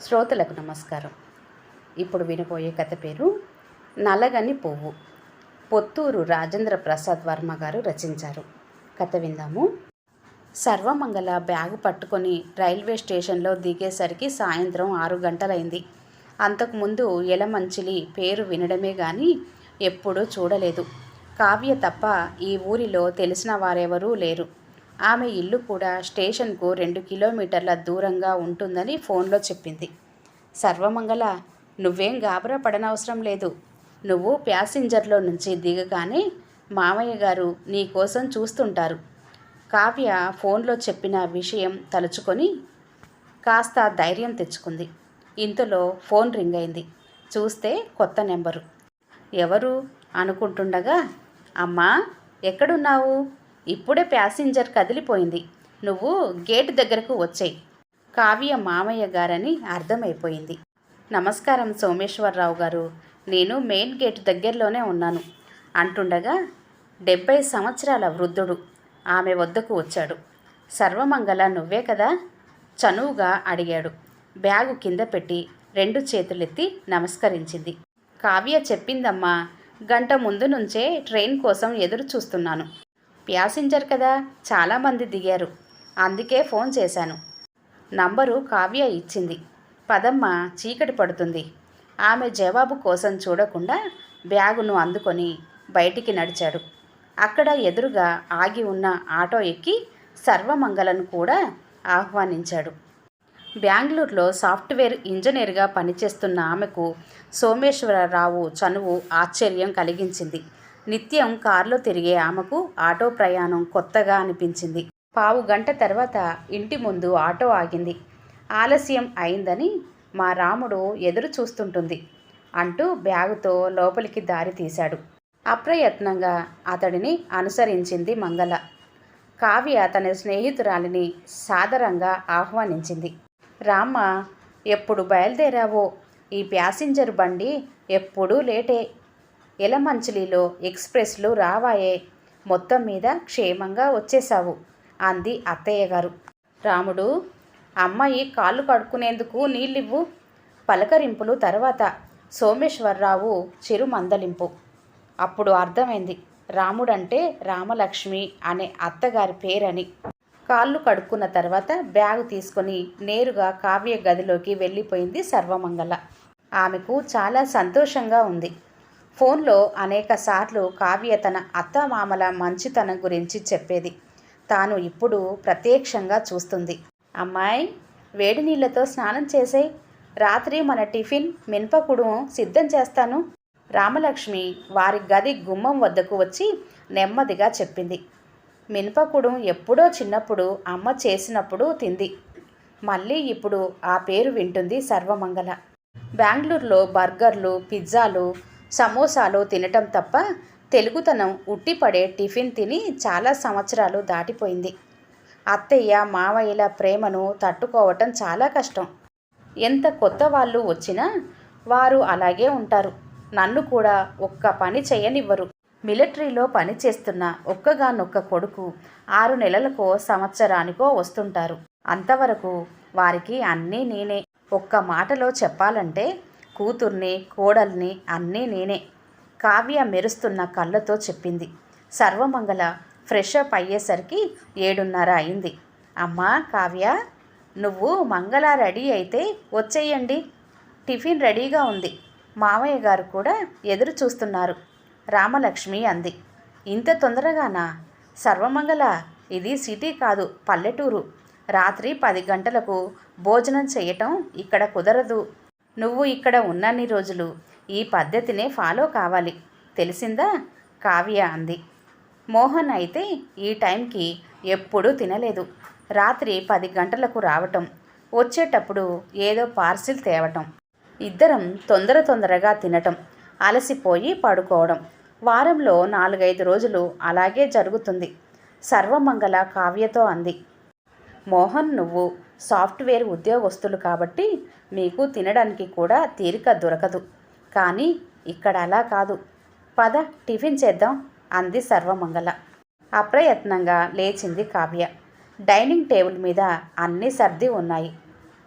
శ్రోతలకు నమస్కారం. ఇప్పుడు వినబోయే కథ పేరు నలగని పువ్వు. పొత్తూరు రాజేంద్ర ప్రసాద్ వర్మ గారు రచించారు. కథ విందాము. సర్వమంగళ బ్యాగు పట్టుకొని రైల్వే స్టేషన్లో దిగేసరికి సాయంత్రం ఆరు గంటలైంది. అంతకుముందు ఎలమంచిలి పేరు వినడమే కానీ ఎప్పుడూ చూడలేదు. కావ్య తప్ప ఈ ఊరిలో తెలిసిన వారెవరూ లేరు. ఆమె ఇల్లు కూడా స్టేషన్కు రెండు కిలోమీటర్ల దూరంగా ఉంటుందని ఫోన్లో చెప్పింది. సర్వమంగళ నువ్వేం గాబరా పడనవసరం లేదు. నువ్వు ప్యాసింజర్లో నుంచి దిగగానే మామయ్య గారు నీ కోసం చూస్తుంటారు. కావ్య ఫోన్లో చెప్పిన విషయం తలుచుకొని కాస్త ధైర్యం తెచ్చుకుంది. ఇంతలో ఫోన్ రింగ్ అయింది చూస్తే కొత్త నెంబరు. ఎవరు? అనుకుంటుండగా అమ్మా ఎక్కడున్నావు? ఇప్పుడే ప్యాసింజర్ కదిలిపోయింది. నువ్వు గేట్ దగ్గరకు వచ్చేయి. కావ్య మామయ్య గారని అర్థమైపోయింది. నమస్కారం సోమేశ్వరరావు గారు. నేను మెయిన్ గేట్ దగ్గరలోనే ఉన్నాను. అంటుండగా డెబ్బై సంవత్సరాల వృద్ధుడు ఆమె వద్దకు వచ్చాడు. సర్వమంగళ నువ్వే కదా? చనువుగా అడిగాడు. బ్యాగు కింద పెట్టి రెండు చేతులెత్తి నమస్కరించింది. కావ్య చెప్పిందమ్మా గంట ముందు నుంచే ట్రైన్ కోసం ఎదురు చూస్తున్నాను ప్యాసింజర్ కదా చాలామంది దిగారు. అందుకే ఫోన్ చేశాను. నంబరు కావ్య ఇచ్చింది. పదమ్మ చీకటి పడుతుంది. ఆమె జవాబు కోసం చూడకుండా బ్యాగును అందుకొని బయటికి నడిచాడు. అక్కడ ఎదురుగా ఆగి ఉన్న ఆటో ఎక్కి సర్వమంగళను కూడా ఆహ్వానించాడు. బెంగళూరులో సాఫ్ట్వేర్ ఇంజనీర్గా పనిచేస్తున్న ఆమెకు సోమేశ్వరరావు చనువు ఆశ్చర్యం కలిగించింది. నిత్యం కారులో తిరిగే ఆమెకు ఆటో ప్రయాణం కొత్తగా అనిపించింది. పావు గంట తర్వాత ఇంటి ముందు ఆటో ఆగింది. ఆలస్యం అయిందని మా రాముడు ఎదురు చూస్తుంటుంది అంటూ బ్యాగుతో లోపలికి దారి తీశాడు. అప్రయత్నంగా అతడిని అనుసరించింది మంగళ. కావ్య తన స్నేహితురాలిని సాదరంగా ఆహ్వానించింది. రామ్మ ఎప్పుడు బయలుదేరావో? ఈ ప్యాసింజర్ బండి ఎప్పుడూ లేటే. ఎలమంచిలిలో ఎక్స్ప్రెస్లు రావాయే. మొత్తం మీద క్షేమంగా వచ్చేశావు అంది అత్తయ్య గారు. రాముడు అమ్మాయి కాళ్ళు కడుక్కునేందుకు నీళ్ళివ్వు. పలకరింపులు తర్వాత. సోమేశ్వరరావు చిరు మందలింపు అప్పుడు అర్థమైంది. రాముడంటే రామలక్ష్మి అనే అత్తగారి పేరని. కాళ్ళు కడుక్కున్న తర్వాత బ్యాగు తీసుకొని నేరుగా కావ్య గదిలోకి వెళ్ళిపోయింది సర్వమంగళ. ఆమెకు చాలా సంతోషంగా ఉంది. ఫోన్లో అనేక సార్లు కావ్య తన అత్తమామల మంచితనం గురించి చెప్పేది. తాను ఇప్పుడు ప్రత్యక్షంగా చూస్తుంది. అమ్మాయి వేడి నీళ్ళతో స్నానం చేసేయ్ రాత్రి మన టిఫిన్ మినపకుడు సిద్ధం చేస్తాను. రామలక్ష్మి వారి గది గుమ్మం వద్దకు వచ్చి నెమ్మదిగా చెప్పింది. మినపకుడు ఎప్పుడో చిన్నప్పుడు అమ్మ చేసినప్పుడు తింది. మళ్ళీ ఇప్పుడు ఆ పేరు వింటుంది సర్వమంగళ. బెంగళూరులో బర్గర్లు పిజ్జాలు సమోసాలు తినటం తప్ప తెలుగుతనం ఉట్టిపడే టిఫిన్ తిని చాలా సంవత్సరాలు దాటిపోయింది. అత్తయ్య మావయ్యల ప్రేమను తట్టుకోవటం చాలా కష్టం. ఎంత కొత్త వాళ్ళు వచ్చినా వారు అలాగే ఉంటారు. నన్ను కూడా ఒక్క పని చేయనివ్వరు. మిలిటరీలో పనిచేస్తున్న ఒక్కగానొక్క కొడుకు ఆరు నెలలకో సంవత్సరానికో వస్తుంటారు. అంతవరకు వారికి అన్నీ నేనే. ఒక్క మాటలో చెప్పాలంటే కూతుర్ని కోడల్ని అన్నీ నేనే. కావ్య మెరుస్తున్న కళ్ళతో చెప్పింది. సర్వమంగళ ఫ్రెష్ అప్ అయ్యేసరికి ఏడున్నర అయింది. అమ్మా కావ్య నువ్వు మంగళ రెడీ అయితే వచ్చేయండి. టిఫిన్ రెడీగా ఉంది. మామయ్య గారు కూడా ఎదురు చూస్తున్నారు. రామలక్ష్మి అంది. ఇంత తొందరగానా? సర్వమంగళ ఇది సిటీ కాదు పల్లెటూరు. రాత్రి పది గంటలకు భోజనం చేయటం ఇక్కడ కుదరదు. నువ్వు ఇక్కడ ఉన్నన్ని రోజులు ఈ పద్ధతినే ఫాలో కావాలి. తెలిసిందా? కావ్య అంది. మోహన్ అయితే ఈ టైంకి ఎప్పుడూ తినలేదు. రాత్రి పది గంటలకు రావటం వచ్చేటప్పుడు ఏదో పార్సిల్ తేవటం ఇద్దరం తొందర తొందరగా తినటం అలసిపోయి పడుకోవడం. వారంలో నాలుగైదు రోజులు అలాగే జరుగుతుంది సర్వమంగళ కావ్యతో అంది. మోహన్ నువ్వు సాఫ్ట్వేర్ ఉద్యోగస్తులు కాబట్టి మీకు తినడానికి కూడా తీరిక దొరకదు. కానీ ఇక్కడ అలా కాదు. పద టిఫిన్ చేద్దాం అంది సర్వమంగళ. అప్రయత్నంగా లేచింది కావ్య. డైనింగ్ టేబుల్ మీద అన్నీ సర్ది ఉన్నాయి.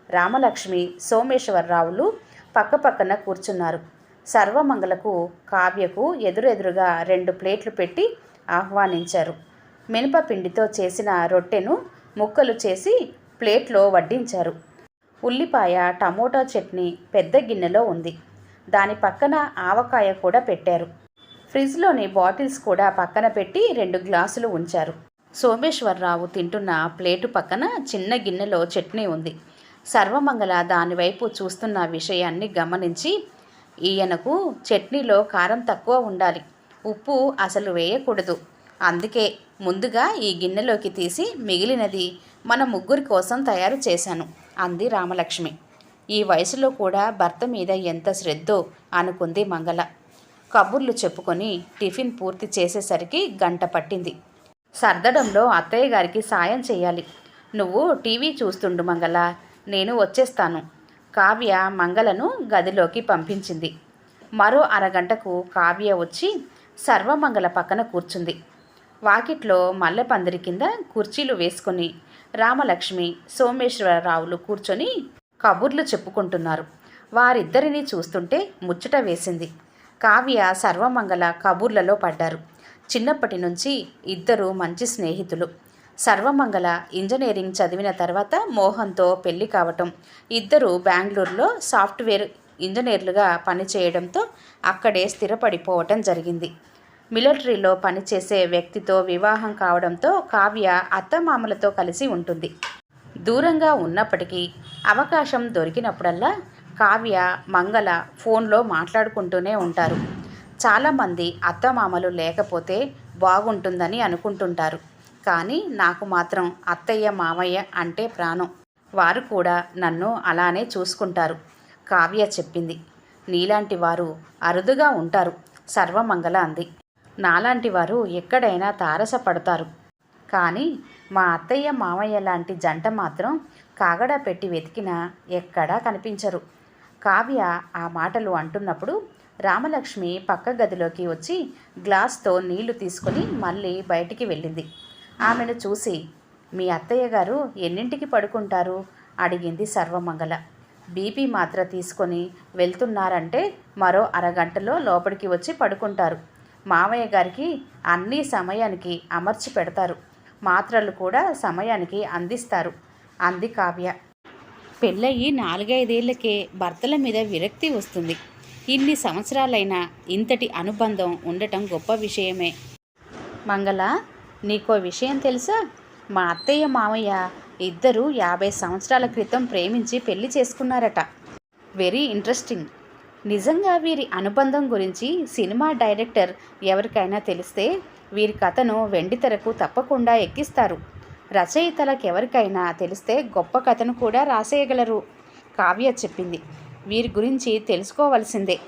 రామలక్ష్మి సోమేశ్వరరావులు పక్కపక్కన కూర్చున్నారు. సర్వమంగళకు కావ్యకు ఎదురెదురుగా రెండు ప్లేట్లు పెట్టి ఆహ్వానించారు. మినపపిండితో చేసిన రొట్టెను ముక్కలు చేసి ప్లేట్లో వడ్డించారు. ఉల్లిపాయ టమోటా చట్నీ పెద్ద గిన్నెలో ఉంది. దాని పక్కన ఆవకాయ కూడా పెట్టారు. ఫ్రిడ్జ్లోని బాటిల్స్ కూడా పక్కన పెట్టి రెండు గ్లాసులు ఉంచారు. సోమేశ్వరరావు తింటున్న ప్లేటు పక్కన చిన్న గిన్నెలో చట్నీ ఉంది. సర్వమంగళ దానివైపు చూస్తున్న విషయాన్ని గమనించి ఈయనకు చట్నీలో కారం తక్కువ ఉండాలి. ఉప్పు అసలు వేయకూడదు. అందుకే ముందుగా ఈ గిన్నెలోకి తీసి మిగిలినది మన ముగ్గురి కోసం తయారు చేశాను అంది రామలక్ష్మి. ఈ వయసులో కూడా భర్త మీద ఎంత శ్రద్ధో అనుకుంది మంగళ. కబుర్లు చెప్పుకొని టిఫిన్ పూర్తి చేసేసరికి గంట పట్టింది. సర్దడంలో అత్తయ్య గారికి సాయం చేయాలి. నువ్వు టీవీ చూస్తుండు మంగళ నేను వచ్చేస్తాను. కావ్య మంగళను గదిలోకి పంపించింది. మరో అరగంటకు కావ్య వచ్చి సర్వమంగళ పక్కన కూర్చుంది. వాకిట్లో మల్లెపందిరి కింద కుర్చీలు వేసుకొని రామలక్ష్మి సోమేశ్వరరావులు కూర్చొని కబుర్లు చెప్పుకుంటున్నారు. వారిద్దరినీ చూస్తుంటే ముచ్చట వేసింది. కావ్య సర్వమంగళ కబుర్లలో పడ్డారు. చిన్నప్పటి నుంచి ఇద్దరు మంచి స్నేహితులు. సర్వమంగళ ఇంజనీరింగ్ చదివిన తర్వాత మోహన్తో పెళ్ళి కావటం ఇద్దరు బెంగళూరులో సాఫ్ట్వేర్ ఇంజనీర్లుగా పనిచేయడంతో అక్కడే స్థిరపడిపోవటం జరిగింది. మిలిటరీలో పనిచేసే వ్యక్తితో వివాహం కావడంతో కావ్య అత్తమామలతో కలిసి ఉంటుంది. దూరంగా ఉన్నప్పటికీ అవకాశం దొరికినప్పుడల్లా కావ్య మంగళ ఫోన్లో మాట్లాడుకుంటూనే ఉంటారు. చాలామంది అత్తమామలు లేకపోతే బాగుంటుందని అనుకుంటుంటారు. కానీ నాకు మాత్రం అత్తయ్య మామయ్య అంటే ప్రాణం. వారు కూడా నన్ను అలానే చూసుకుంటారు. కావ్య చెప్పింది. నీలాంటి వారు అరుదుగా ఉంటారు. సర్వమంగళ అంది. నాలాంటి వారు ఎక్కడైనా తారసపడతారు. కానీ మా అత్తయ్య మామయ్య లాంటి జంట మాత్రం కాగడా పెట్టి వెతికినా ఎక్కడా కనిపించరు. కావ్య ఆ మాటలు అంటున్నప్పుడు రామలక్ష్మి పక్క గదిలోకి వచ్చి గ్లాస్తో నీళ్ళు తీసుకొని మళ్ళీ బయటికి వెళ్ళింది. ఆమెను చూసి మీ అత్తయ్య గారు ఎన్నింటికి పడుకుంటారు? అడిగింది సర్వమంగళ. బీపీ మాత్ర తీసుకొని వెళ్తున్నారంటే మరో అరగంటలో లోపలికి వచ్చి పడుకుంటారు. మామయ్య గారికి అన్నీ సమయానికి అమర్చి పెడతారు. మాత్రలు కూడా సమయానికి అందిస్తారు. అంది కావ్య. పెళ్ళయి నాలుగైదేళ్ళకే భర్తల మీద విరక్తి వస్తుంది. ఇన్ని సంవత్సరాలైనా ఇంతటి అనుబంధం ఉండటం గొప్ప విషయమే. మంగళ నీకో విషయం తెలుసా? మా అత్తయ్య మామయ్య ఇద్దరు యాభై సంవత్సరాల క్రితం ప్రేమించి పెళ్ళి చేసుకున్నారట. Very interesting. నిజంగా వీరి అనుబంధం గురించి సినిమా డైరెక్టర్ ఎవరికైనా తెలిస్తే వీరి కథను వెండితెరకు తప్పకుండా ఎక్కిస్తారు. రచయితలకు ఎవరికైనా తెలిస్తే గొప్ప కథను కూడా రాసేయగలరు కావ్య చెప్పింది. వీరి గురించి తెలుసుకోవలసిందే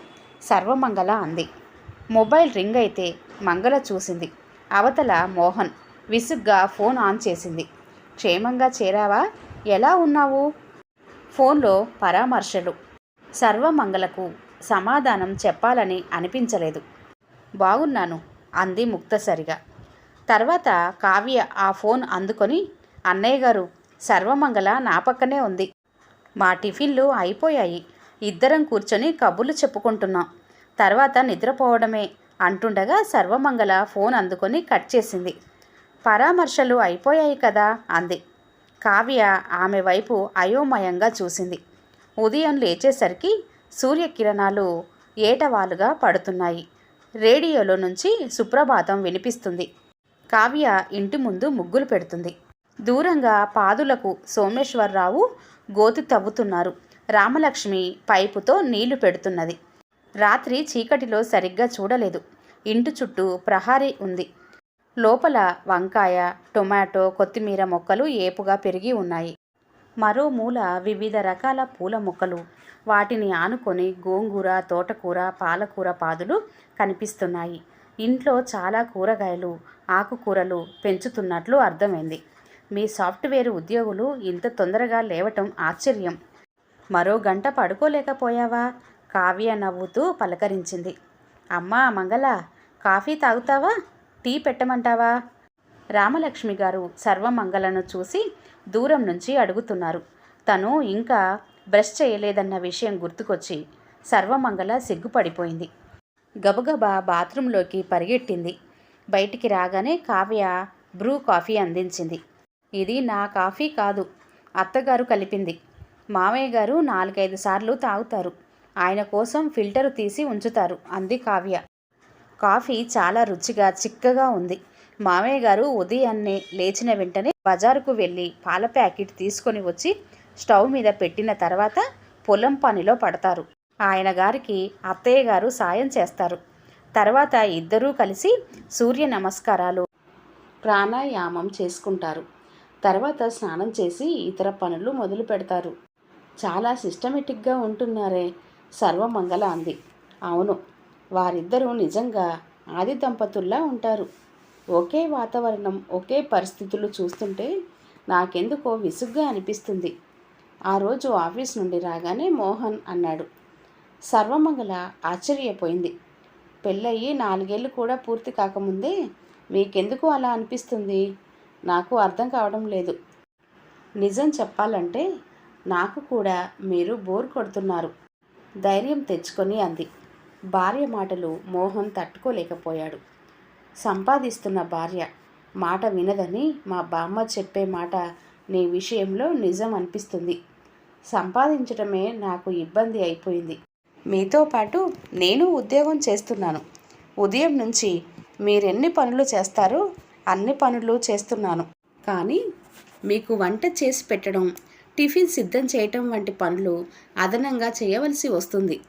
సర్వమంగళ అంది. మొబైల్ రింగ్ అయితే మంగళ చూసింది. అవతల మోహన్ విసుగ్గా ఫోన్ ఆన్ చేసింది. క్షేమంగా చేరావా? ఎలా ఉన్నావు? ఫోన్లో పరామర్శలు సర్వమంగళకు సమాధానం చెప్పాలని అనిపించలేదు. బాగున్నాను అంది ముక్తసరిగా తర్వాత కావ్య ఆ ఫోన్ అందుకొని అన్నయ్య గారు సర్వమంగళ నా పక్కనే ఉంది. మా టిఫిన్లు అయిపోయాయి. ఇద్దరం కూర్చొని కబుర్లు చెప్పుకుంటున్నాం. తర్వాత నిద్రపోవడమే అంటుండగా సర్వమంగళ ఫోన్ అందుకొని కట్ చేసింది. పరామర్శలు అయిపోయాయి కదా అంది. కావ్య ఆమె వైపు అయోమయంగా చూసింది. ఉదయం లేచేసరికి సూర్యకిరణాలు ఏటవాలుగా పడుతున్నాయి. రేడియోలో నుంచి సుప్రభాతం వినిపిస్తుంది. కావ్య ఇంటి ముందు ముగ్గులు పెడుతుంది. దూరంగా పాదులకు సోమేశ్వరరావు గోతి తవ్వుతున్నారు. రామలక్ష్మి పైపుతో నీళ్ళు పెడుతున్నది. రాత్రి చీకటిలో సరిగ్గా చూడలేదు. ఇంటి చుట్టూ ప్రహారీ ఉంది. లోపల వంకాయ టొమాటో కొత్తిమీర మొక్కలు ఏపుగా పెరిగి ఉన్నాయి. మరో మూల వివిధ రకాల పూల మొక్కలు. వాటిని ఆనుకొని గోంగూర తోటకూర పాలకూర పాదులు కనిపిస్తున్నాయి. ఇంట్లో చాలా కూరగాయలు ఆకుకూరలు పెంచుతున్నట్లు అర్థమైంది. మీ సాఫ్ట్వేర్ ఉద్యోగులు ఇంత తొందరగా లేవటం ఆశ్చర్యం. మరో గంట పడుకోలేకపోయావా? కావ్య నవ్వుతూ పలకరించింది. అమ్మా మంగళ కాఫీ తాగుతావా? టీ పెట్టమంటావా? రామలక్ష్మి గారు సర్వమంగళను చూసి దూరం నుంచి అడుగుతున్నారు. తను ఇంకా బ్రష్ చేయలేదన్న విషయం గుర్తుకొచ్చి సర్వమంగళ సిగ్గుపడిపోయింది. గబగబా బాత్రూంలోకి పరిగెట్టింది. బయటికి రాగానే కావ్య బ్రూ కాఫీ అందించింది. ఇది నా కాఫీ కాదు అత్తగారు కలిపింది. మామయ్య గారు నాలుగైదు సార్లు తాగుతారు. ఆయన కోసం ఫిల్టరు తీసి ఉంచుతారు అంది కావ్య. కాఫీ చాలా రుచిగా చిక్కగా ఉంది. మామయ్య గారు ఉదయాన్నే లేచిన వెంటనే బజారుకు వెళ్ళి పాల ప్యాకెట్ తీసుకొని వచ్చి స్టవ్ మీద పెట్టిన తర్వాత పొలం పనిలో పడతారు. ఆయన గారికి అత్తయ్య గారు సాయం చేస్తారు. తర్వాత ఇద్దరూ కలిసి సూర్య నమస్కారాలు ప్రాణాయామం చేసుకుంటారు. తర్వాత స్నానం చేసి ఇతర పనులు మొదలు పెడతారు. చాలా సిస్టమేటిక్గా ఉంటున్నారే సర్వమంగళ అంది. అవును వారిద్దరూ నిజంగా ఆది దంపతుల్లా ఉంటారు. ఒకే వాతావరణం ఒకే పరిస్థితులు చూస్తుంటే నాకెందుకో విసుగ్గా అనిపిస్తుంది. ఆ రోజు ఆఫీస్ నుండి రాగానే మోహన్ అన్నాడు. సర్వమంగళ ఆశ్చర్యపోయింది. పెళ్ళయ్యి నాలుగేళ్ళు కూడా పూర్తి కాకముందే మీకెందుకు అలా అనిపిస్తుంది? నాకు అర్థం కావడం లేదు. నిజం చెప్పాలంటే నాకు కూడా మీరు బోర్ కొడుతున్నారు. ధైర్యం తెచ్చుకొని అంది. భార్య మాటలు మోహన్ తట్టుకోలేకపోయాడు. సంపాదిస్తున్న భార్య. మాట వినదని మా బామ్మ చెప్పే మాట నీ విషయంలో నిజం అనిపిస్తుంది. సంపాదించడమే నాకు ఇబ్బంది అయిపోయింది. మీతో పాటు నేను ఉద్యోగం చేస్తున్నాను. ఉదయం నుంచి మీరెన్ని పనులు చేస్తారో అన్ని పనులు చేస్తున్నాను. కానీ మీకు వంట చేసి పెట్టడం టిఫిన్ సిద్ధం చేయటం వంటి పనులు అదనంగా చేయవలసి వస్తుంది.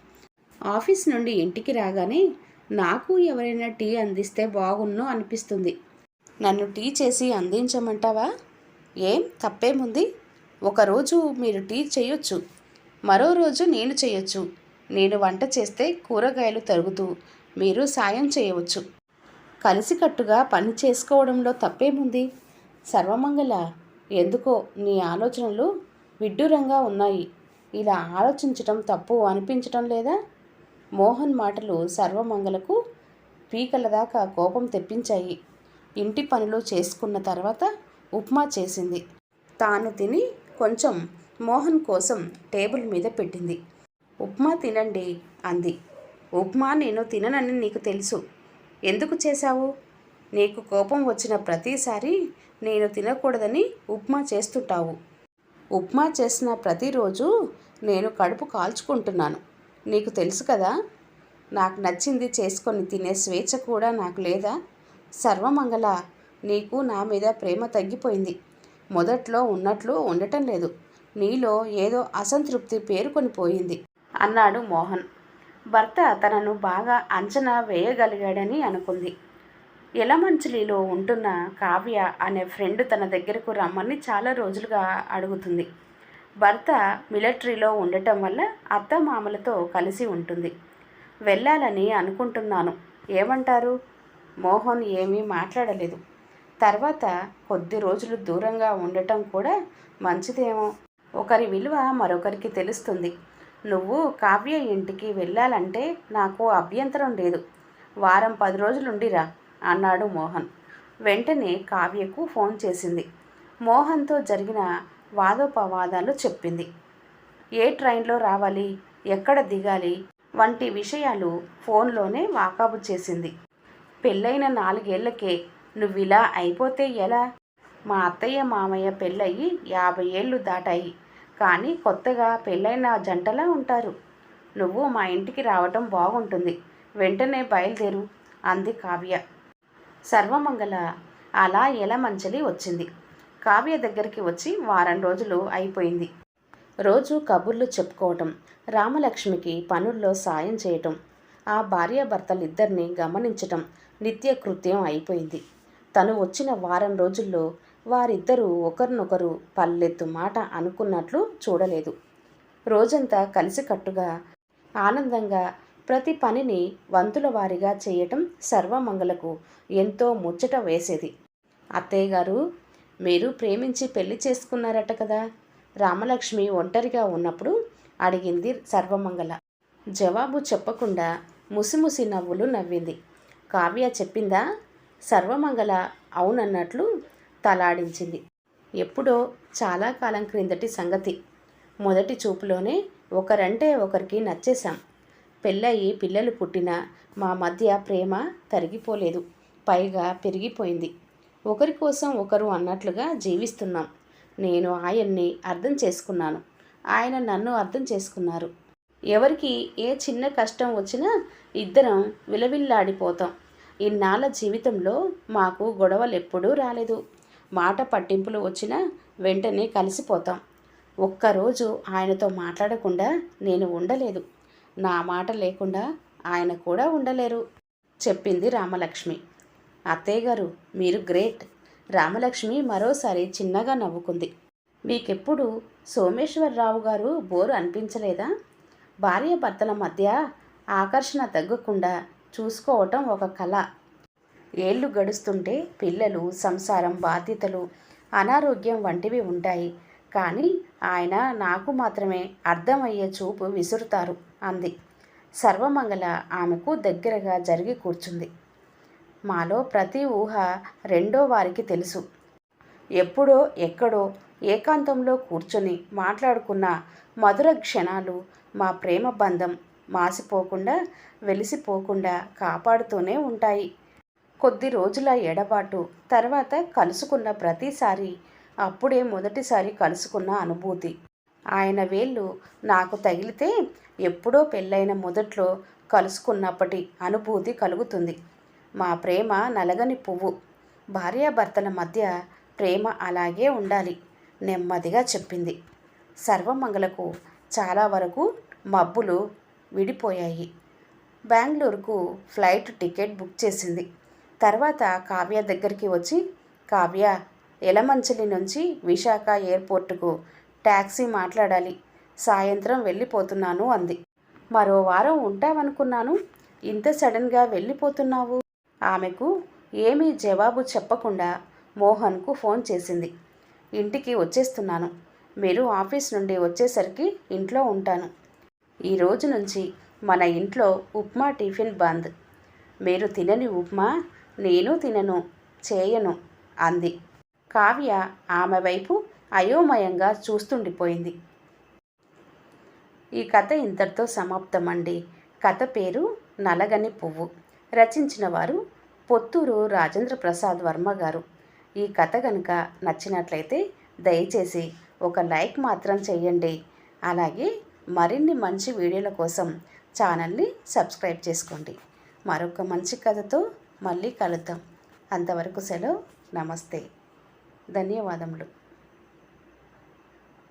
ఆఫీస్ నుండి ఇంటికి రాగానే నాకు ఎవరైనా టీ అందిస్తే బాగున్నో అనిపిస్తుంది. నన్ను టీ చేసి అందించమంటావా? ఏం? తప్పేముంది? ఒకరోజు మీరు టీ చేయొచ్చు. మరో రోజు నేను చేయొచ్చు. నేను వంట చేస్తే కూరగాయలు తరుగుతూ మీరు సాయం చేయవచ్చు. కలిసికట్టుగా పని చేసుకోవడంలో తప్పేముంది? సర్వమంగళ. ఎందుకో నీ ఆలోచనలు విడ్డూరంగా ఉన్నాయి. ఇలా ఆలోచించటం తప్పు అనిపించటం లేదా? మోహన్ మాటలు సర్వమంగళకు పీకల దాకా కోపం తెప్పించాయి. ఇంటి పనులు చేసుకున్న తర్వాత ఉప్మా చేసింది. తాను తిని కొంచెం మోహన్ కోసం టేబుల్ మీద పెట్టింది. ఉప్మా తినండి అంది. ఉప్మా నేను తిననని నీకు తెలుసు. ఎందుకు చేశావు? నీకు కోపం వచ్చిన ప్రతిసారి నేను తినకూడదని ఉప్మా చేస్తుంటావు. ఉప్మా చేసిన ప్రతిరోజు నేను కడుపు కాల్చుకుంటున్నాను. నీకు తెలుసు కదా? నాకు నచ్చింది చేసుకొని తినే స్వేచ్ఛ కూడా నాకు లేదా? సర్వమంగళ నీకు నా మీద ప్రేమ తగ్గిపోయింది. మొదట్లో ఉన్నట్లు ఉండటం లేదు. నీలో ఏదో అసంతృప్తి పేరుకొని పోయింది అన్నాడు మోహన్. భర్త తనను బాగా అంచనా వేయగలిగాడని అనుకుంది. ఎలమంచిలిలో ఉంటున్న కావ్య అనే ఫ్రెండ్ తన దగ్గరకు రమ్మని చాలా రోజులుగా అడుగుతుంది. భర్త మిలిటరీలో ఉండటం వల్ల అత్త మామలతో కలిసి ఉంటుంది. వెళ్ళాలని అనుకుంటున్నాను. ఏమంటారు? మోహన్ ఏమీ మాట్లాడలేదు. తర్వాత కొద్ది రోజులు దూరంగా ఉండటం కూడా మంచిదేమో. ఒకరి విలువ మరొకరికి తెలుస్తుంది. నువ్వు కావ్య ఇంటికి వెళ్ళాలంటే నాకు అభ్యంతరం లేదు. వారం పది రోజులుండిరా అన్నాడు మోహన్. వెంటనే కావ్యకు ఫోన్ చేసింది. మోహన్తో జరిగిన వాదోపవాదాలు చెప్పింది. ఏ ట్రైన్లో రావాలి? ఎక్కడ దిగాలి? వంటి విషయాలు ఫోన్లోనే వాకాబు చేసింది. పెళ్ళైన నాలుగేళ్ళకే నువ్విలా అయిపోతే ఎలా? మా అత్తయ్య మామయ్య పెళ్ళయి యాభై ఏళ్ళు దాటాయి. కానీ కొత్తగా పెళ్ళైన జంటలా ఉంటారు. నువ్వు మా ఇంటికి రావటం బాగుంటుంది. వెంటనే బయలుదేరు అంది కావ్య. సర్వమంగళ అలా ఎలమంచలి వచ్చింది. కావ్య దగ్గరికి వచ్చి వారం రోజులు అయిపోయింది. రోజు కబుర్లు చెప్పుకోవటం రామలక్ష్మికి పనుల్లో సాయం చేయటం ఆ భార్యాభర్తలిద్దరిని గమనించటం నిత్యకృత్యం అయిపోయింది. తను వచ్చిన వారం రోజుల్లో వారిద్దరూ ఒకరినొకరు పల్లెత్తు మాట అనుకున్నట్లు చూడలేదు. రోజంతా కలిసికట్టుగా ఆనందంగా ప్రతి పనిని వంతుల వారిగా చేయటం సర్వమంగళకు ఎంతో ముచ్చట వేసేది. అత్తయ్య గారు మీరు ప్రేమించి పెళ్ళి చేసుకున్నారట కదా? రామలక్ష్మి ఒంటరిగా ఉన్నప్పుడు అడిగింది సర్వమంగళ. జవాబు చెప్పకుండా ముసిముసి నవ్వులు నవ్వింది. కావ్య చెప్పిందా? సర్వమంగళ అవునన్నట్లు తలాడించింది. ఎప్పుడో చాలా కాలం క్రిందటి సంగతి. మొదటి చూపులోనే ఒకరంటే ఒకరికి నచ్చేశాం. పెళ్ళయి పిల్లలు పుట్టినా మా మధ్య ప్రేమ తరిగిపోలేదు. పైగా పెరిగిపోయింది. ఒకరి కోసం ఒకరు అన్నట్లుగా జీవిస్తున్నాం. నేను ఆయన్ని అర్థం చేసుకున్నాను. ఆయన నన్ను అర్థం చేసుకున్నారు. ఎవరికి ఏ చిన్న కష్టం వచ్చినా ఇద్దరం విలవిల్లాడిపోతాం. ఇన్నాళ్ళ జీవితంలో మాకు గొడవలు ఎప్పుడూ రాలేదు. మాట పట్టింపులు వచ్చినా వెంటనే కలిసిపోతాం. ఒక్కరోజు ఆయనతో మాట్లాడకుండా నేను ఉండలేదు. నా మాట లేకుండా ఆయన కూడా ఉండలేరు. చెప్పింది రామలక్ష్మి. అత్తయ్య గారు మీరు గ్రేట్. రామలక్ష్మి మరోసారి చిన్నగా నవ్వుకుంది. మీకెప్పుడు సోమేశ్వరరావు గారు బోరు అనిపించలేదా? భార్య భర్తల మధ్య ఆకర్షణ తగ్గకుండా చూసుకోవటం ఒక కళ. ఏళ్ళు గడుస్తుంటే పిల్లలు సంసారం బాధ్యతలు అనారోగ్యం వంటివి ఉంటాయి. కానీ ఆయన నాకు మాత్రమే అర్థమయ్యే చూపు విసురుతారు అంది. సర్వమంగళ ఆమెకు దగ్గరగా జరిగి కూర్చుంది. మాలో ప్రతి ఊహ రెండో వారికి తెలుసు. ఎప్పుడో ఎక్కడో ఏకాంతంలో కూర్చొని మాట్లాడుకున్న మధుర క్షణాలు మా ప్రేమ బంధం మాసిపోకుండా వెలిసిపోకుండా కాపాడుతూనే ఉంటాయి. కొద్ది రోజుల ఎడబాటు తర్వాత కలుసుకున్న ప్రతిసారి అప్పుడే మొదటిసారి కలుసుకున్న అనుభూతి. ఆయన వేళ్ళు నాకు తగిలితే ఎప్పుడో పెళ్ళైన మొదట్లో కలుసుకున్నప్పటి అనుభూతి కలుగుతుంది. మా ప్రేమ నలగని పువ్వు. భార్యాభర్తల మధ్య ప్రేమ అలాగే ఉండాలి నెమ్మదిగా చెప్పింది. సర్వమంగళకు చాలా వరకు మబ్బులు విడిపోయాయి. బెంగళూరుకు ఫ్లైట్ టికెట్ బుక్ చేసింది. తర్వాత కావ్య దగ్గరికి వచ్చి కావ్య ఎలమంచిలి నుంచి విశాఖ ఎయిర్పోర్టుకు ట్యాక్సీ మాట్లాడాలి. సాయంత్రం వెళ్ళిపోతున్నాను అంది. మరో వారం ఉంటావనుకున్నాను. ఇంత సడన్గా వెళ్ళిపోతున్నావు? ఆమెకు ఏమీ జవాబు చెప్పకుండా మోహన్కు ఫోన్ చేసింది. ఇంటికి వచ్చేస్తున్నాను. మీరు ఆఫీస్ నుండి వచ్చేసరికి ఇంట్లో ఉంటాను. ఈ రోజు నుంచి మన ఇంట్లో ఉప్మా టిఫిన్ బంద్. మీరు తినని ఉప్మా నేను తినను చేయను అంది. కావ్య ఆమె వైపు అయోమయంగా చూస్తుండిపోయింది. ఈ కథ ఇంతటితో సమాప్తమండి. కథ పేరు నలగని పువ్వు. రచించిన వారు పొత్తూరు రాజేంద్ర ప్రసాద్ వర్మ గారు. ఈ కథ కనుక నచ్చినట్లయితే దయచేసి ఒక లైక్ మాత్రం చేయండి అలాగే మరిన్ని మంచి వీడియోల కోసం ఛానల్ని సబ్స్క్రైబ్ చేసుకోండి. మరొక మంచి కథతో మళ్ళీ కలుద్దాం. అంతవరకు సెలవు. నమస్తే. ధన్యవాదములు.